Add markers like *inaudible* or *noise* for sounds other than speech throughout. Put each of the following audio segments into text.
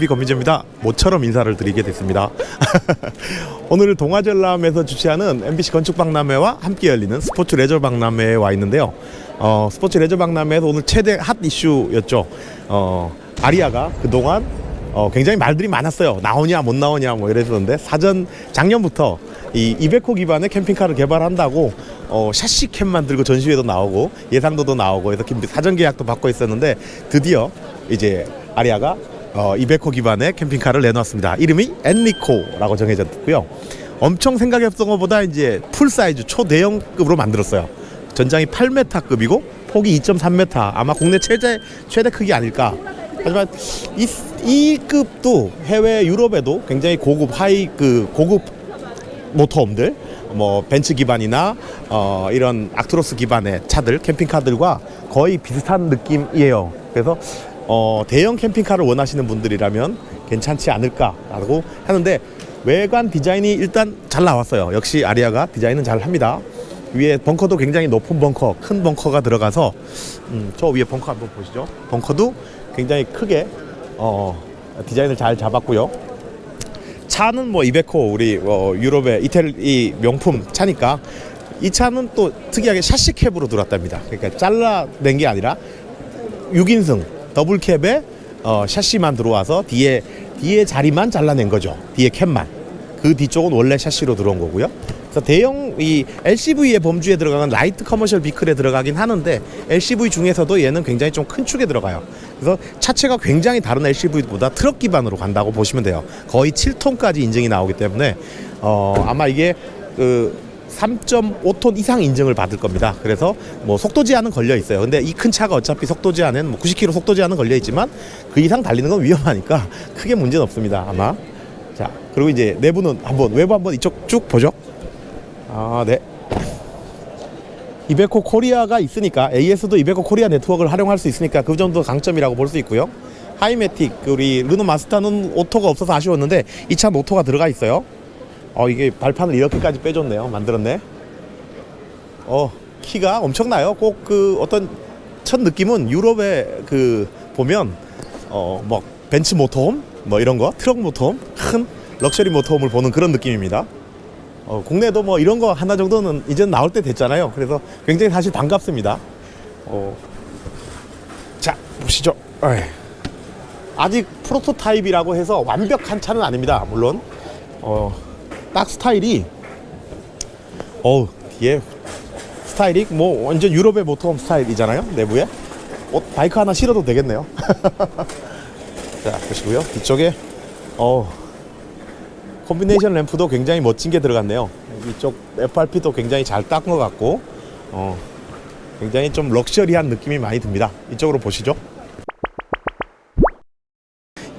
TV 권민재입니다. 모처럼 인사를 드리게 됐습니다. *laughs* 오늘 동아전람에서 주최하는 MBC 건축박람회와 함께 열리는 스포츠 레저 박람회에 와 있는데요. 어, 스포츠 레저 박람회에서 오늘 최대 핫 이슈였죠. 어, 아리아가 그동안 어, 굉장히 말들이 많았어요. 나오냐 못 나오냐 뭐 이랬었는데 사전 작년부터 이 이베코 기반의 캠핑카를 개발한다고 어, 샤시 캠 만 들고 전시회도 나오고 예상도도 나오고 해서 김- 사전 계약도 받고 있었는데 드디어 이제 아리아가 어, 이베코 기반의 캠핑카를 내놓았습니다. 이름이 엔리코라고 정해졌고요. 엄청 생각했던 것보다 이제 풀 사이즈 초대형급으로 만들었어요. 전장이 8m급이고 폭이 2.3m. 아마 국내 최대 최대 크기 아닐까. 하지만 이, 이 급도 해외 유럽에도 굉장히 고급 하이 그 고급 모터홈들 뭐 벤츠 기반이나 어 이런 악트로스 기반의 차들 캠핑카들과 거의 비슷한 느낌이에요. 그래서 어 대형 캠핑카를 원하시는 분들이라면 괜찮지 않을까라고 하는데 외관 디자인이 일단 잘 나왔어요. 역시 아리아가 디자인은 잘 합니다. 위에 벙커도 굉장히 높은 벙커, 큰 벙커가 들어가서 음, 저 위에 벙커 한번 보시죠. 벙커도 굉장히 크게 어, 디자인을 잘 잡았고요. 차는 뭐 이베코 우리 어, 유럽의 이태리 명품 차니까 이 차는 또 특이하게 샤시 캡으로 들어왔답니다. 그러니까 잘라낸 게 아니라 6인승 더블 캡에 어, 샤시만 들어와서 뒤에 뒤에 자리만 잘라낸 거죠. 뒤에 캡만. 그 뒤쪽은 원래 샤시로 들어온 거고요. 그래서 대형 이 LCV의 범주에 들어가는 라이트 커머셜 비클에 들어가긴 하는데 LCV 중에서도 얘는 굉장히 좀 큰 축에 들어가요. 그래서 차체가 굉장히 다른 LCV보다 트럭 기반으로 간다고 보시면 돼요. 거의 7톤까지 인증이 나오기 때문에 어, 아마 이게 그 3.5톤 이상 인증을 받을 겁니다. 그래서 뭐 속도 제한은 걸려 있어요. 근데 이 큰 차가 어차피 속도 제한은 뭐 90km 속도 제한은 걸려 있지만 그 이상 달리는 건 위험하니까 *laughs* 크게 문제는 없습니다. 아마. 자, 그리고 이제 내부는 한번 외부 한번 이쪽 쭉 보죠. 아, 네. 이베코 코리아가 있으니까 AS도 이베코 코리아 네트워크를 활용할 수 있으니까 그 정도 강점이라고 볼 수 있고요. 하이매틱 그 우리 르노 마스터는 오토가 없어서 아쉬웠는데 이 차는 오토가 들어가 있어요. 어 이게 발판을 이렇게까지 빼줬네요. 만들었네. 어 키가 엄청나요. 꼭 그 어떤 첫 느낌은 유럽에 그 보면 어뭐 벤츠 모터홈 뭐 이런 거 트럭 모터홈 큰 럭셔리 모터홈을 보는 그런 느낌입니다. 어, 국내도 뭐 이런 거 하나 정도는 이제 나올 때 됐잖아요. 그래서 굉장히 사실 반갑습니다. 어, 자 보시죠. 어이. 아직 프로토타입이라고 해서 완벽한 차는 아닙니다. 물론 어, 딱 스타일이 어 뒤에 스타일이 뭐 완전 유럽의 모터홈 스타일이잖아요. 내부에 옷 바이크 하나 실어도 되겠네요. *laughs* 자 보시고요. 뒤쪽에 어 콤비네이션 램프도 굉장히 멋진 게 들어갔네요. 이쪽 FRP도 굉장히 잘 닦은 것 같고, 어, 굉장히 좀 럭셔리한 느낌이 많이 듭니다. 이쪽으로 보시죠.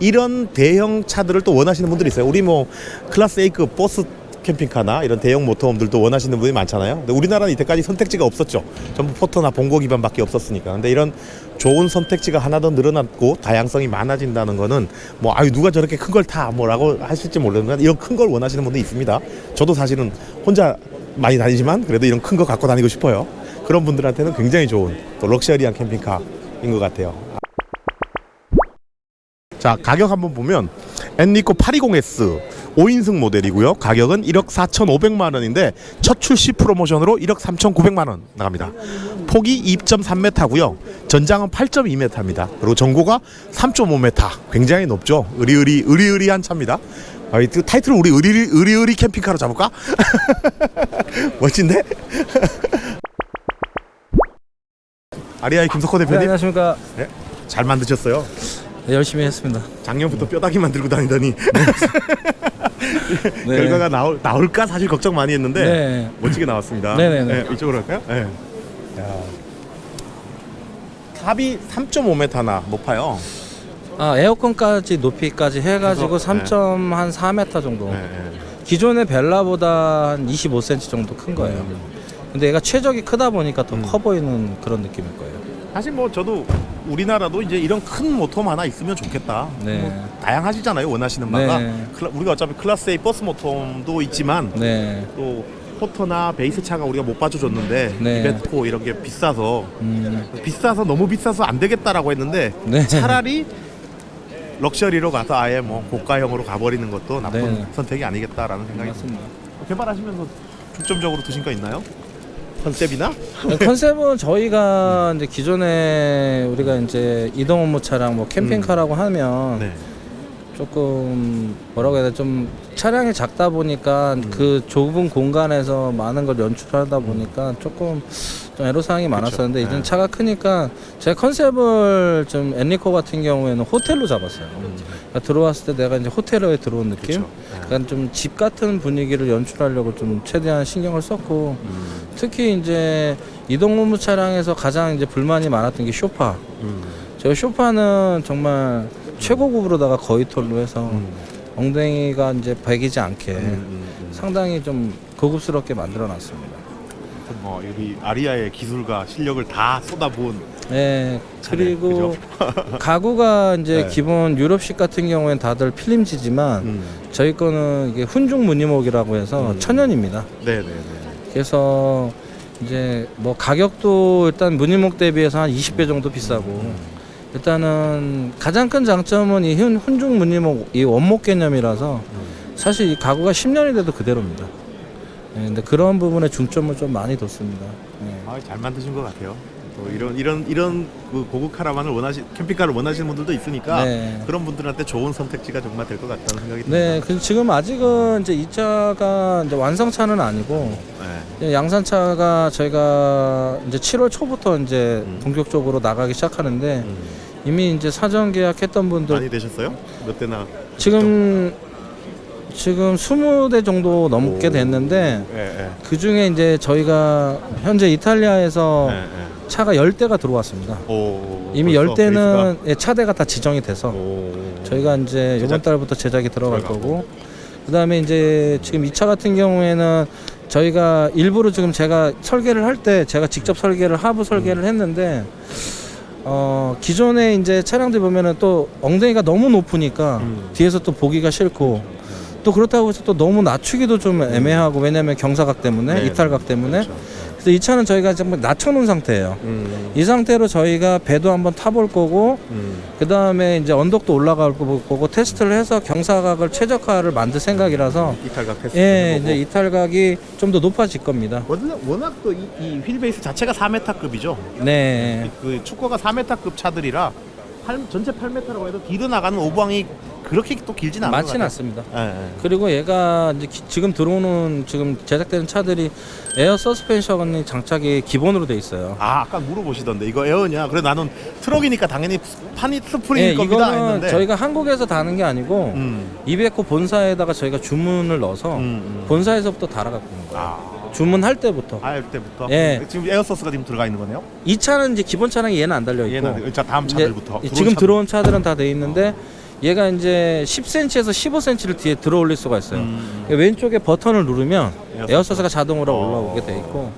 이런 대형 차들을 또 원하시는 분들이 있어요. 우리 뭐 클래스 A급 버스 캠핑카나 이런 대형 모터홈들도 원하시는 분이 많잖아요. 근데 우리나라는 이때까지 선택지가 없었죠. 전부 포터나 봉고 기반밖에 없었으니까. 근데 이런 좋은 선택지가 하나 더 늘어났고 다양성이 많아진다는 거는 뭐 아유 누가 저렇게 큰 걸 타 뭐라고 하실지 모르는데 이런 큰 걸 원하시는 분도 있습니다. 저도 사실은 혼자 많이 다니지만 그래도 이런 큰 거 갖고 다니고 싶어요. 그런 분들한테는 굉장히 좋은 또 럭셔리한 캠핑카인 것 같아요. 자 가격 한번 보면 엔리코 820S 5인승 모델이고요. 가격은 1억 4,500만 원인데 첫 출시 프로모션으로 1억 3,900만 원 나갑니다. 폭이 2.3m고요. 전장은 8.2m입니다. 그리고 전고가 3.5m 굉장히 높죠? 의리의리 의리의리한 차입니다. 아, 이 타이틀을 우리 의리 의리 의리 캠핑카로 잡을까? *laughs* 멋진데? *laughs* 아리아의 김석호 네, 대표님? 안녕하십니까. 네, 잘 만드셨어요 네, 열심히 했습니다. 작년부터 뼈다귀 만 들고 다니더니 *laughs* 네. 결과가 나올, 나올까 사실 걱정 많이 했는데 네. 멋지게 나왔습니다. 네네네. 네, 이쪽으로 할까요? 네. 야. 탑이 3.5m나 높아요. 아, 에어컨까지 높이까지 해가지고 그래서, 3.4m 정도. 네, 네. 기존의 벨라보다 한 25cm 정도 큰 거예요. 음. 근데 얘가 최적이 크다 보니까 더 커 보이는 그런 느낌일 거예요. 사실 뭐 저도 우리나라도 이제 이런 큰 모터 하나 있으면 좋겠다. 네. 뭐 다양하시잖아요. 원하시는 바가. 네. 클라- 우리가 어차피 클래스 A 버스 모터도 있지만 네. 또 포터나 베이스 차가 우리가 못 봐줘줬는데 네. 이베토 이런 게 비싸서 음, 비싸서 너무 비싸서 안 되겠다라고 했는데 네. 차라리 럭셔리로 가서 아예 뭐 고가형으로 가버리는 것도 나쁜 네. 선택이 아니겠다라는 생각이 듭니다. 맞습니다. 개발하시면서 중점적으로 두신 거 있나요? 컨셉이나? 컨셉은 저희가 이제 기존에 우리가 이제 이동 업무 차량 뭐 캠핑카라고 하면 네. 조금 뭐라고 해야 되나 좀 차량이 작다 보니까 음. 그 좁은 공간에서 많은 걸 연출하다 보니까 조금 좀 애로사항이 많았었는데 네. 이제는 차가 크니까 제 컨셉을 좀 엔리코 같은 경우에는 호텔로 잡았어요. 그러니까 들어왔을 때 내가 이제 호텔에 들어온 느낌. 그쵸. 네. 약간 좀 집 같은 분위기를 연출하려고 좀 최대한 신경을 썼고 음. 특히 이제 이동 업무 차량에서 가장 이제 불만이 많았던 게 쇼파. 음. 제가 쇼파는 정말 최고급으로다가 거의 톨로 해서 음. 엉덩이가 이제 베기지 않게 음, 음, 음. 상당히 좀 고급스럽게 만들어 놨습니다. 뭐 여기 아리아의 기술과 실력을 다 쏟아부은 네, 그리고? *laughs* 가구가 이제 네. 기본 유럽식 같은 경우엔 다들 필름지지만 음. 저희 거는 이게 훈중 무늬목이라고 해서 음. 천연입니다. 네네네. 그래서 이제 뭐 가격도 일단 무늬목 대비해서 한 20배 정도 비싸고 일단은 가장 큰 장점은 이 훈- 훈중 무늬목 이 원목 개념이라서 사실 이 가구가 10년이 돼도 그대로입니다. 예, 근데 그런 부분에 중점을 좀 많이 뒀습니다. 예. 아, 잘 만드신 것 같아요. 또 이런 이런 이런 그 고급 카라반을 원하시 캠핑카를 원하시는 분들도 있으니까 네. 그런 분들한테 좋은 선택지가 정말 될 것 같다는 생각이 듭니다. 네, 그 지금 아직은 이제 이 차가 이제 완성차는 아니고 네. 이제 양산차가 저희가 이제 7월 초부터 이제 음. 본격적으로 나가기 시작하는데 음. 이미 이제 사전 계약했던 분들 많이 되셨어요? 몇 대나? 지금 지금 20대 정도 넘게 오. 됐는데 예, 예. 그 중에 이제 저희가 현재 이탈리아에서 예, 예. 차가 10대가 들어왔습니다. 오, 이미 벌써 10대는 예, 차대가 다 지정이 돼서? 오. 저희가 이제 제작- 이번 달부터 제작이 들어갈 들어가고. 거고 그다음에 이제 지금 이 차 같은 경우에는 저희가 일부러 지금 제가 설계를 할 때 제가 직접 설계를 하부 음. 설계를 했는데 어 기존에 이제 차량들 보면은 또 엉덩이가 너무 높으니까 음. 뒤에서 또 보기가 싫고 또 그렇다고 해서 또 너무 낮추기도 좀 애매하고 왜냐면 경사각 때문에 네, 이탈각 때문에 그렇죠. 그래서 이 차는 저희가 지금 낮춰놓은 상태예요. 음. 이 상태로 저희가 배도 한번 타볼 거고 음. 그 다음에 이제 언덕도 올라갈 거고 테스트를 해서 경사각을 최적화를 만들 생각이라서 이탈각 테스트. 예 해보고. 이제 이탈각이 좀 더 높아질 겁니다. 워낙, 워낙 또이 이 휠베이스 자체가 4m급이죠. 네. 그 축구가 4m급 차들이라 팔- 전체 8m라고 해도 뒤로 나가는 오방이 그렇게 또 길진 것 많지는. 않습니다. 예, 예. 그리고 얘가 이제 기- 지금 들어오는 지금 제작되는 차들이 에어 서스펜션이 장착이 기본으로 돼 있어요. 아 아까 물어보시던데 이거 에어냐? 그래 나는 트럭이니까 당연히 판이 스프링일 예, 겁니다 이거는 했는데. 저희가 한국에서 다는 게 아니고 음. 이베코 본사에다가 저희가 주문을 넣어서 음, 음. 본사에서부터 달아갖고 있는 거예요. 아. 주문할 때부터. 할 때부터 예. 지금 에어소스가 지금 들어가 있는 거네요. 이 차는 이제 기본 차량이 얘는 안 달려 있고 얘는 자 다음 차들부터 지금. 들어온 차들은 다 돼 있는데 얘가 이제 10cm에서 15cm를 뒤에 들어 올릴 수가 있어요. 음. 왼쪽에 버튼을 누르면. 에어서스가 자동으로 어. 올라오게 돼 있고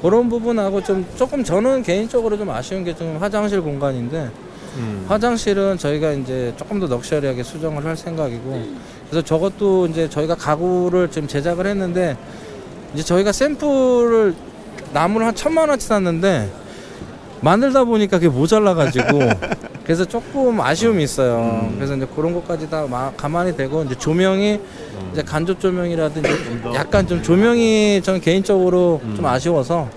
그런 부분하고 좀 조금 저는 개인적으로 좀 아쉬운 게 좀 화장실 공간인데 음. 화장실은 저희가 이제 조금 더 럭셔리하게 수정을 할 생각이고 그래서 저것도 이제 저희가 가구를 지금 제작을 했는데 이제 저희가 샘플을 나무를 한 천만 원치 샀는데 만들다 보니까 그게 모자라 가지고 *laughs* 그래서 조금 아쉬움이 있어요. 음. 그래서 이제 그런 것까지 다 마- 가만히 되고 이제 조명이 이제 간접 조명이라든지 더. 약간 좀 조명이 저는 개인적으로 음. 좀 아쉬워서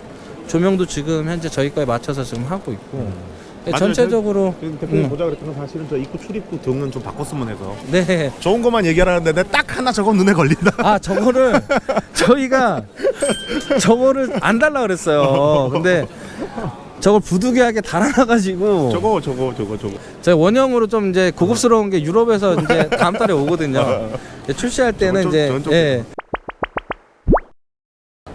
조명도 지금 현재 저희 거에 맞춰서 지금 하고 있고 예, 맞아요. 전체적으로 지금 대표님 음. 보자 그랬던 건 사실은 저 입구 출입구 등은 좀 바꿨으면 해서 네. 좋은 것만 얘기하라는데 내가 딱 하나 저거 눈에 걸린다. 아 저거를 *laughs* 저희가 저거를 안 달라 그랬어요. *laughs* 근데 저걸 부득이하게 달아놔가지고 저거 저거 저거 저거. 제가 원형으로 좀 이제 고급스러운 게 유럽에서 이제 *laughs* 다음 달에 오거든요. 이제 출시할 때는 저건 좀- 이제 저건 좀 예,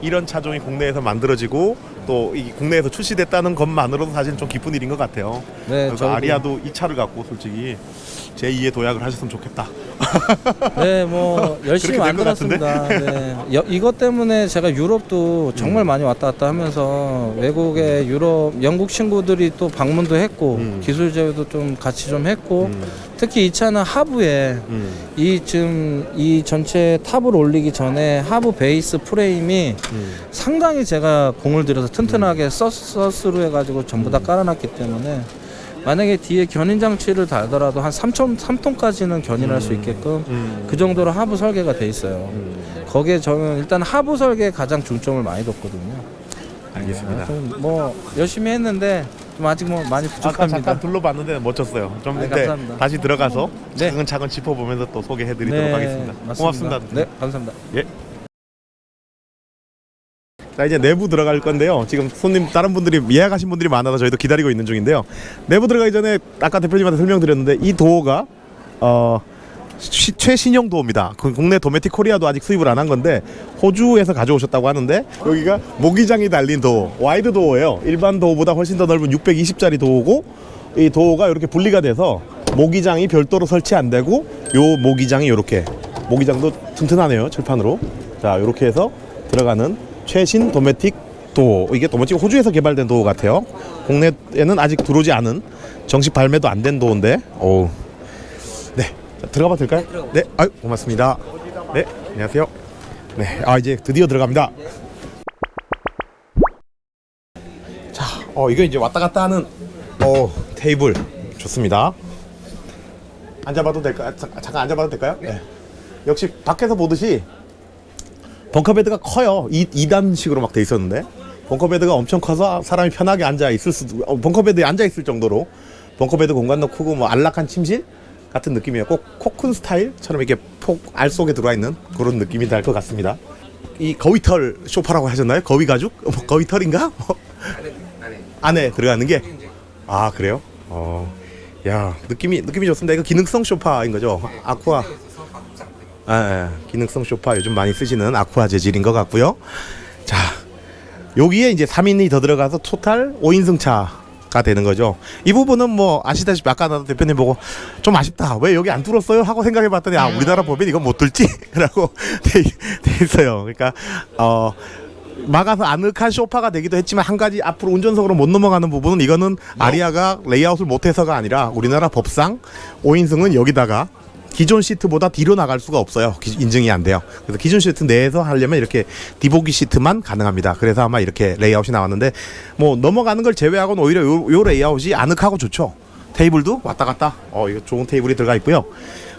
이런 차종이 국내에서 만들어지고 또 이 국내에서 출시됐다는 것만으로도 사실 좀 기쁜 일인 것 같아요. 네, 그래서 저희도- 아리아도 이 차를 갖고 솔직히 제 2의 도약을 하셨으면 좋겠다. 네, 뭐 *laughs* 열심히 그렇게 될것 만들었습니다. 네. 여- 이것 때문에 제가 유럽도 정말 많이 왔다 갔다 하면서 외국의 유럽, 영국 친구들이 또 방문도 했고 음. 기술 제휴도 좀 같이 좀 했고 음, 특히 이 차는 하부에 음, 이 지금 이 전체 탑을 올리기 전에 하부 베이스 프레임이 음. 상당히 제가 공을 들여서 튼튼하게 서스, 서스로 해가지고 전부 다 깔아놨기 때문에 만약에 뒤에 견인 장치를 달더라도 한 3톤 3톤까지는 견인할 수 있게끔 음. 그 정도로 하부 설계가 돼 있어요. 거기에 저는 일단 하부 설계에 가장 중점을 많이 뒀거든요. 알겠습니다. 좀뭐 열심히 했는데 좀 아직 뭐 많이 아까 부족합니다. 잠깐 둘러봤는데 멋졌어요. 좀 네, 이때 감사합니다. 다시 들어가서 네. 차근차근 짚어보면서 또 소개해드리도록 하겠습니다. 맞습니다. 고맙습니다. 네, 감사합니다. 예. 자 이제 내부 들어갈 건데요. 지금 손님 다른 분들이 예약하신 분들이 많아서 저희도 기다리고 있는 중인데요. 내부 들어가기 전에 아까 대표님한테 설명드렸는데 이 도어가 어 시- 최신형 도어입니다. 그 국내 도메틱 코리아도 아직 수입을 안 한 건데 호주에서 가져오셨다고 하는데 여기가 모기장이 달린 도어, 와이드 도어예요. 일반 도어보다 훨씬 더 넓은 620짜리 도어고 이 도어가 이렇게 분리가 돼서 모기장이 별도로 설치 안 되고 요 모기장이 이렇게 모기장도 튼튼하네요 철판으로 자 이렇게 해서 들어가는 최신 도메틱 도어 이게 도메틱 호주에서 개발된 도어 같아요 국내에는 아직 들어오지 않은 정식 발매도 안 된 도어인데 오 네. 자, 들어가 봐도 될까요? 네. 아유, 고맙습니다. 네. 안녕하세요. 네. 아, 이제 드디어 들어갑니다. 자, 어, 이거 이제 왔다 갔다 하는 어, 테이블 좋습니다. 앉아봐도 될까요? 자, 잠깐 앉아봐도 될까요? 네. 역시 밖에서 보듯이 벙커베드가 커요. 2, 2단식으로 막 돼 있었는데 벙커베드가 엄청 커서 사람이 편하게 앉아 있을 수도 어, 벙커베드에 앉아 있을 정도로 벙커베드 공간도 크고 뭐 안락한 침실 같은 느낌이에요. 꼭 코쿤 스타일처럼 이렇게 폭 알 속에 들어와 있는 그런 느낌이 날 것 같습니다. 이 거위털 소파라고 하셨나요? 거위 가죽? 뭐 거위털인가? 뭐. 안에 들어가는 게? 아 그래요? 어, 야 느낌이 느낌이 좋습니다. 이거 기능성 소파인 거죠? 아쿠아. 아, 예. 기능성 소파 요즘 많이 쓰시는 아쿠아 재질인 것 같고요. 자, 여기에 이제 3인이 더 들어가서 토탈 5인승 차 가 되는 거죠. 이 부분은 뭐 아시다시피 아까 나도 대표님 보고 좀 아쉽다. 왜 여기 안 뚫었어요? 하고 생각해 봤더니 아, 우리나라 법엔 이건 못 뚫지? *laughs* 라고 돼, 돼 있어요. 그러니까 어 막아서 아늑한 소파가 되기도 했지만 한 가지 앞으로 운전석으로 못 넘어가는 부분은 이거는 아리아가 레이아웃을 못해서가 아니라 우리나라 법상 5인승은 여기다가 기존 시트보다 뒤로 나갈 수가 없어요. 기- 인증이 안 돼요. 그래서 기존 시트 내에서 하려면 이렇게 디보기 시트만 가능합니다. 그래서 아마 이렇게 레이아웃이 나왔는데 뭐 넘어가는 걸 제외하고는 오히려 요, 요 레이아웃이 아늑하고 좋죠. 테이블도 왔다 갔다. 어 이거 좋은 테이블이 들어가 있고요.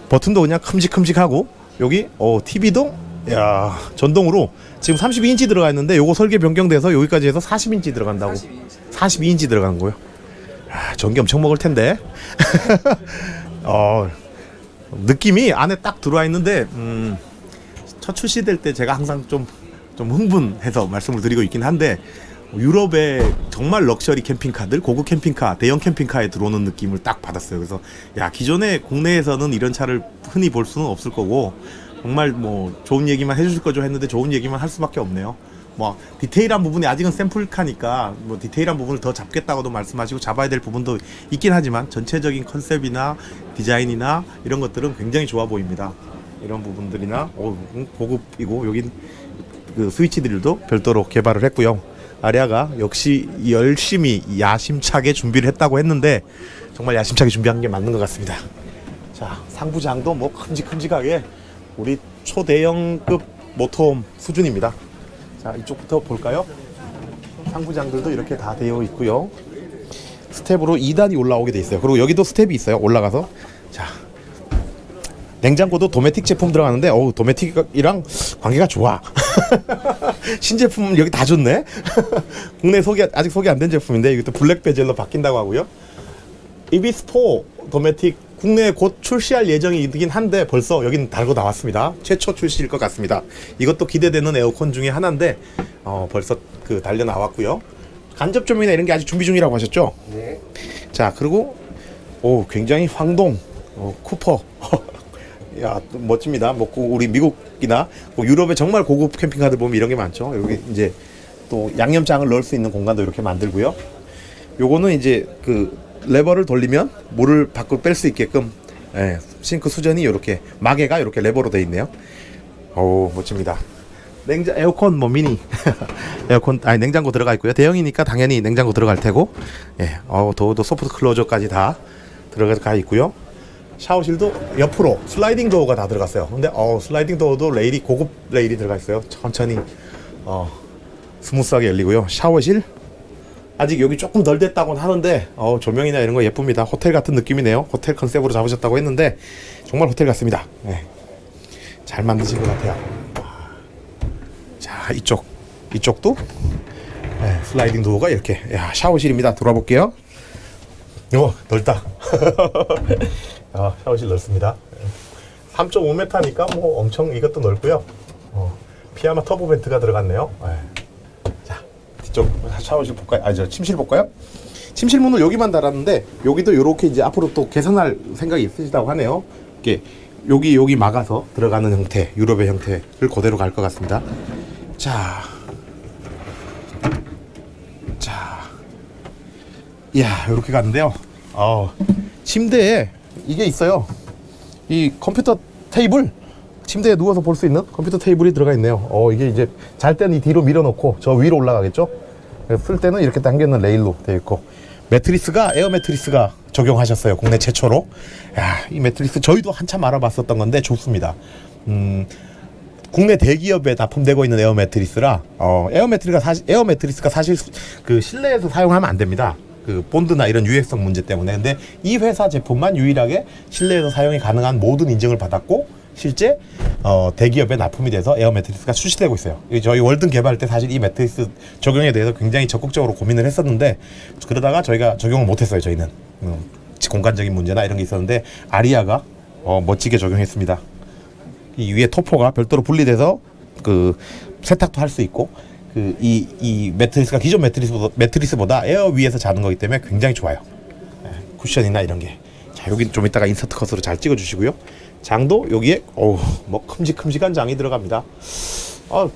버튼도 그냥 큼직큼직하고 여기 어 TV도 야 전동으로 지금 32인치 들어가 있는데 요거 설계 변경돼서 여기까지 해서 40인치 들어간다고. 42인치 들어가는 거요. 아, 전기 엄청 먹을 텐데. *laughs* 어 느낌이 안에 딱 들어와 있는데 음, 첫 출시될 때 제가 항상 좀, 좀 흥분해서 말씀을 드리고 있긴 한데 유럽의 정말 럭셔리 캠핑카들 고급 캠핑카 대형 캠핑카에 들어오는 느낌을 딱 받았어요. 그래서 야 기존에 국내에서는 이런 차를 흔히 볼 수는 없을 거고 정말 뭐 좋은 얘기만 해주실 거죠 했는데 좋은 얘기만 할 수밖에 없네요 뭐 디테일한 부분이 아직은 샘플 카니까 뭐 디테일한 부분을 더 잡겠다고도 말씀하시고 잡아야 될 부분도 있긴 하지만 전체적인 컨셉이나 디자인이나 이런 것들은 굉장히 좋아 보입니다. 이런 부분들이나 어, 음, 고급이고 여긴 그 스위치들도 별도로 개발을 했고요. 아리아가 역시 열심히 야심차게 준비를 했다고 했는데 정말 야심차게 준비한 게 맞는 것 같습니다. 자 상부장도 뭐 큼직큼직하게 우리 초대형급 모터홈 수준입니다. 자 이쪽부터 볼까요? 상부장들도 이렇게 다 되어 있고요. 스텝으로 2단이 올라오게 돼 있어요. 그리고 여기도 스텝이 있어요. 올라가서 자 냉장고도 도메틱 제품 들어가는데 어우 도메틱이랑 관계가 좋아. *laughs* 신제품 여기 다 좋네. *laughs* 국내 소개 아직 소개 안 된 제품인데 이것도 블랙 베젤로 바뀐다고 하고요. 이비스4 도메틱 국내에 곧 출시할 예정이긴 한데 벌써 여긴 달고 나왔습니다. 최초 출시일 것 같습니다. 이것도 기대되는 에어컨 중에 하나인데 어, 벌써 그 달려 나왔고요. 간접 조명이나 이런 게 아직 준비 중이라고 하셨죠? 네. 자 그리고 오 굉장히 황동 어, 쿠퍼 *laughs* 야또 멋집니다. 뭐 고- 우리 미국이나 뭐 유럽의 정말 고급 캠핑카들 보면 이런 게 많죠. 여기 이제 또 양념장을 넣을 수 있는 공간도 이렇게 만들고요. 요거는 이제 그 레버를 돌리면 물을 밖으로 뺄 수 있게끔 예, 싱크 수전이 이렇게 마개가 이렇게 레버로 돼 있네요. 오 멋집니다. 냉장 에어컨 뭐 미니 *laughs* 에어컨 아니 냉장고 들어가 있고요. 대형이니까 당연히 냉장고 들어갈 테고 예, 어 도어도 소프트 클로저까지 다 들어가 있고요. 샤워실도 옆으로 슬라이딩 도어가 다 들어갔어요. 근데 어 슬라이딩 도어도 레일이 고급 레일이 들어가 있어요. 천천히 어 스무스하게 열리고요. 샤워실 아직 여기 조금 덜 됐다고는 하는데 어, 조명이나 이런 거 예쁩니다. 호텔 같은 느낌이네요. 호텔 컨셉으로 잡으셨다고 했는데 정말 호텔 같습니다. 네. 잘 만드신 것 같아요. 자 이쪽 이쪽도 네, 슬라이딩 도어가 이렇게 야, 샤워실입니다. 돌아볼게요. 어 넓다. *laughs* 아, 샤워실 넓습니다. 3.5m니까 뭐 엄청 이것도 넓고요. 어, 피아마 터보 벤트가 들어갔네요. 네. 샤워실 볼까요? 아 저 침실 볼까요? 침실 문을 여기만 달았는데 여기도 이렇게 이제 앞으로 또 개선할 생각이 있으시다고 하네요. 이게 여기 여기 막아서 들어가는 형태, 유럽의 형태를 그대로 갈 것 같습니다. 자, 자, 이야 이렇게 갔는데요. 어, 침대에 이게 있어요. 이 컴퓨터 테이블 침대에 누워서 볼 수 있는 컴퓨터 테이블이 들어가 있네요. 어 이게 이제 잘 때는 이 뒤로 밀어놓고 저 위로 올라가겠죠. 쓸 때는 이렇게 당기는 레일로 되어 있고 매트리스가 에어 매트리스가 적용하셨어요. 국내 최초로. 야, 이 매트리스 저희도 한참 알아봤었던 건데 좋습니다. 음, 국내 대기업에 납품되고 있는 에어 매트리스라 어, 에어 매트리스가 사실 에어 매트리스가 사실 수- 그 실내에서 사용하면 안 됩니다. 그 본드나 이런 유해성 문제 때문에 근데 이 회사 제품만 유일하게 실내에서 사용이 가능한 모든 인증을 받았고 실제 어, 대기업에 납품이 돼서 에어 매트리스가 출시되고 있어요. 이 저희 월든 개발할 때 사실 이 매트리스 적용에 대해서 굉장히 적극적으로 고민을 했었는데 그러다가 저희가 적용을 못했어요. 저희는 음, 공간적인 문제나 이런 게 있었는데 아리아가 어, 멋지게 적용했습니다. 이 위에 토포가 별도로 분리돼서 그 세탁도 할 수 있고 그 이 이 매트리스가 기존 매트리스보다, 매트리스보다 에어 위에서 자는 거기 때문에 굉장히 좋아요. 예, 쿠션이나 이런 게. 자 여기 좀 이따가 인서트 컷으로 잘 찍어 주시고요. 장도 여기에 어우 뭐 큼직큼직한 장이 들어갑니다. 아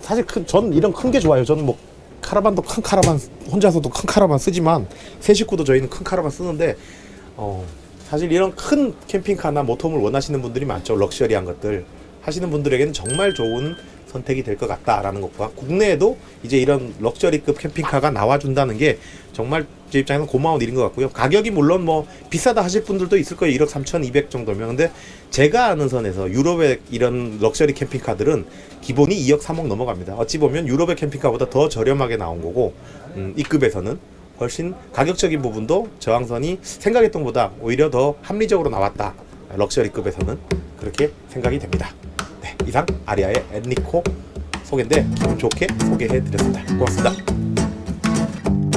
사실 큰, 전 이런 큰 게 좋아요. 저는 뭐 카라반도 큰 카라반 혼자서도 큰 카라반 쓰지만 세 식구도 저희는 큰 카라반 쓰는데 어, 사실 이런 큰 캠핑카나 모터홈을 원하시는 분들이 많죠. 럭셔리한 것들 하시는 분들에게는 정말 좋은 선택이 될 것 같다라는 것과 국내에도 이제 이런 럭셔리급 캠핑카가 나와준다는 게 정말 제 입장에는 고마운 일인 것 같고요. 가격이 물론 뭐 비싸다 하실 분들도 있을 거예요. 1억 3,200 정도면. 근데 제가 아는 선에서 유럽의 이런 럭셔리 캠핑카들은 기본이 2억 3억 넘어갑니다. 어찌 보면 유럽의 캠핑카보다 더 저렴하게 나온 거고 음, 이 급에서는 훨씬 가격적인 부분도 저항선이 생각했던 것보다 오히려 더 합리적으로 나왔다. 럭셔리급에서는 그렇게 생각이 됩니다. 네, 이상 아리아의 엔리코 소개인데 기분 좋게 소개해 드렸습니다. 고맙습니다.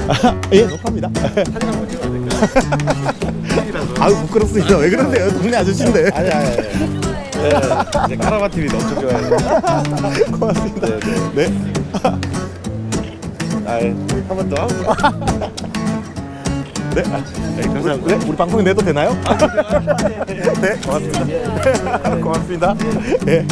아, 예, 녹화합니다. 사진 한번 찍어도 될까요? 아유 부끄럽습니다. 왜 그러세요? 동네 아저씨인데. 아니 아니 아니. 네, 이제 카라반 TV 엄청 좋아해요. *laughs* 고맙습니다. 네, 네. 네. 아, 한번 더. 네. 네, 감사합니다. 네, 우리 방송에 내도 되나요? 네, 고맙습니다. *laughs* 고맙습니다. 예.